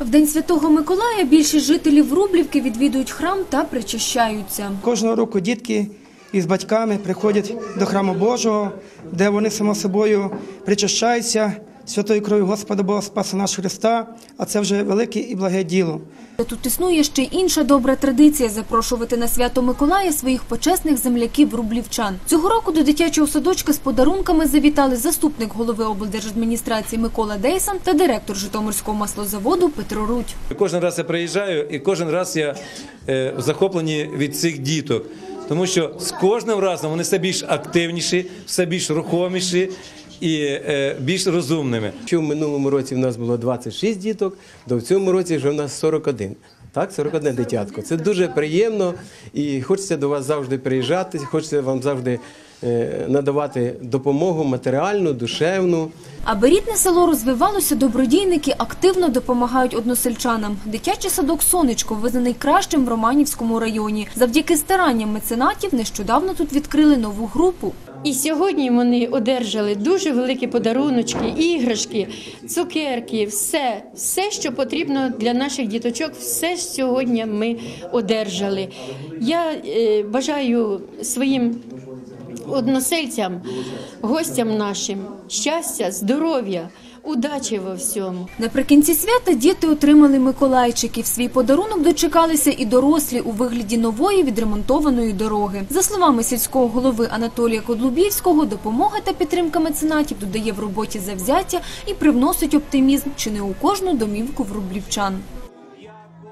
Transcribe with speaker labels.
Speaker 1: В День Святого Миколая більшість жителів Рублівки відвідують храм та причащаються.
Speaker 2: Кожного року дітки із батьками приходять до храму Божого, де вони само собою причащаються святою кров'ю Господа Бога Спаса нашого Христа, а це вже велике і благе діло.
Speaker 1: Тут існує ще інша добра традиція запрошувати на свято Миколая своїх почесних земляків рублівчан. Цього року до дитячого садочка з подарунками завітали заступник голови облдержадміністрації Микола Дейсан та директор Житомирського маслозаводу Петро Рудь.
Speaker 3: Кожен раз я приїжджаю, і кожен раз я е, захоплені від цих діток. Тому що з кожним разом вони все більш активніші, все більш рухоміші і е, більш розумними.
Speaker 4: Якщо в минулому році в нас було 26 діток, то в цьому році вже в нас 41. Так, 41 дитятко. Це дуже приємно і хочеться до вас завжди приїжджати, хочеться вам завжди е, надавати допомогу матеріальну, душевну.
Speaker 1: Аби рідне село розвивалося, добродійники активно допомагають односельчанам. Дитячий садок Сонечко визнаний кращим в Романівському районі. Завдяки старанням меценатів нещодавно тут відкрили нову групу.
Speaker 5: І сьогодні вони одержали дуже великі подаруночки, іграшки, цукерки, все, все, що потрібно для наших діточок, все сьогодні ми одержали. Я е, бажаю своїм односельцям, гостям нашим щастя, здоров'я, удачі во всьому.
Speaker 1: Наприкінці свята діти отримали миколайчиків. Свій подарунок дочекалися і дорослі у вигляді нової відремонтованої дороги. За словами сільського голови Анатолія Кодлубівського, допомога та підтримка меценатів додає в роботі завзяття і привносить оптимізм чи не у кожну домівку в рублівчан.